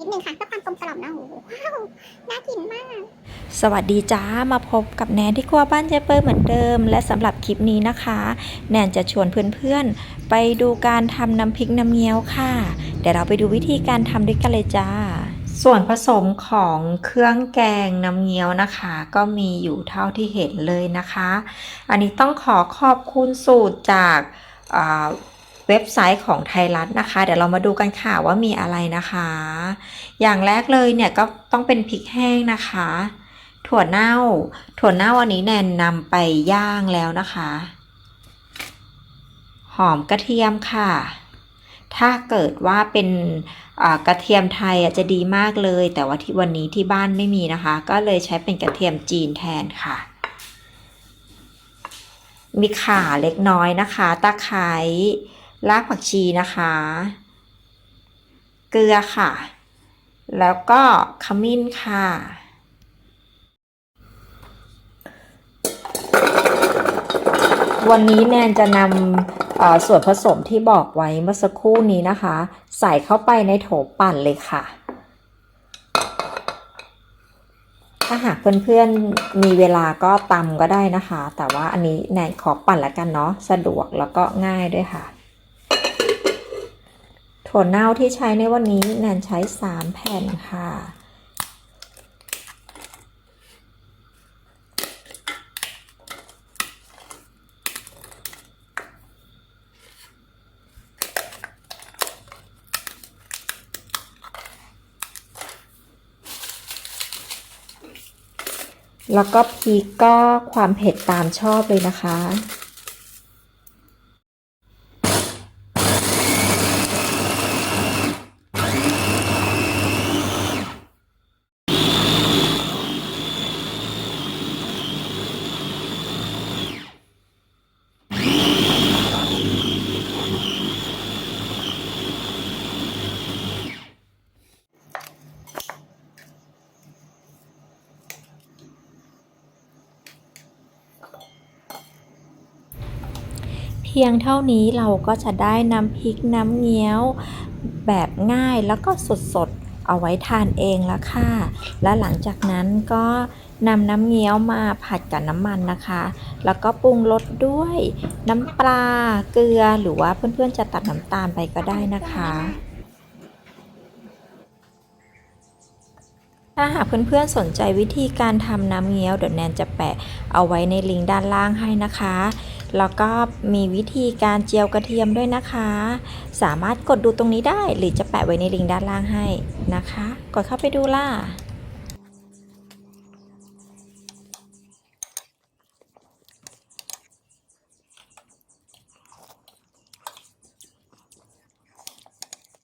นิดนึงค่ะเพื่อความกลมกล่อมนะโอ้โหว้าวน่ากินมาก สวัสดีจ้ามาพบกับแนนที่ครัวบ้านเจเปอร์เหมือนเดิม และสำหรับคลิปนี้นะคะ แนนจะชวนเพื่อนๆ ไปดูการทำน้ำพริกน้ำเงี้ยวค่ะเดี๋ยวเราไปดูวิธีการทำด้วยกันเลยจ้า ส่วนผสมของเครื่องแกงน้ำเงี้ยวนะคะ ก็มีอยู่เท่าที่เห็นเลยนะคะ อันนี้ต้องขอขอบคุณสูตรจากอ่า เว็บไซต์ของไทยรัฐนะคะ เดี๋ยวเรามาดูกันค่ะว่ามีอะไรนะคะ อย่างแรกเลยเนี่ยก็ต้องเป็นพริกแห้งนะคะ ถั่วเน่า ถั่วเน่าอันนี้แนนนำไปย่างแล้วนะคะ หอมกระเทียมค่ะ ถ้าเกิดว่าเป็นกระเทียมไทยจะดีมากเลย แต่ว่าที่วันนี้ที่บ้านไม่มีนะคะ ก็เลยใช้เป็นกระเทียมจีนแทนค่ะมีข่าเล็กน้อยนะคะ ตะไคร้ รากผักชีนะคะ เกลือค่ะ แล้วก็ขมิ้นค่ะ วันนี้แนนจะนำส่วนผสมที่บอกไว้เมื่อสักครู่นี้นะคะ ใส่เข้าไปในโถปั่นเลยค่ะถ้าหากเพื่อนๆมีเวลาก็ตำก็ได้นะคะ แต่ว่าอันนี้แนนขอปั่นละกันเนาะสะดวกแล้วก็ง่ายด้วยค่ะ ถั่วเน่าที่ใช้ในวันนี้แนนใช้ 3 แผ่นค่ะ แล้วก็พริกก็ความเผ็ดตามชอบเลยนะคะ พียงเท่านี้เราก็จะได้น้ำพริกน้ำเงี้ยว แบบง่ายแล้วก็สดๆ เอาไว้ทานเองละค่ะ และหลังจากนั้นก็นำน้ำเงี้ยวมาผัดกับน้ำมันนะคะ แล้วก็ปรุงรสด้วยน้ำปลาเกลือหรือว่าเพื่อนๆจะตัดน้ำตาลไปก็ได้นะคะ ถ้าหากเพื่อนๆสนใจวิธีการทำน้ำเงี้ยวเดี๋ยวแนนจะแปะเอาไว้ในลิงก์ด้านล่างให้นะคะ แล้วก็มีวิธีการเจียวกระเทียมด้วยนะคะ สามารถกดดูตรงนี้ได้หรือจะแปะไว้ในลิงก์ด้านล่างให้นะคะ กดเข้าไปดูล่ะ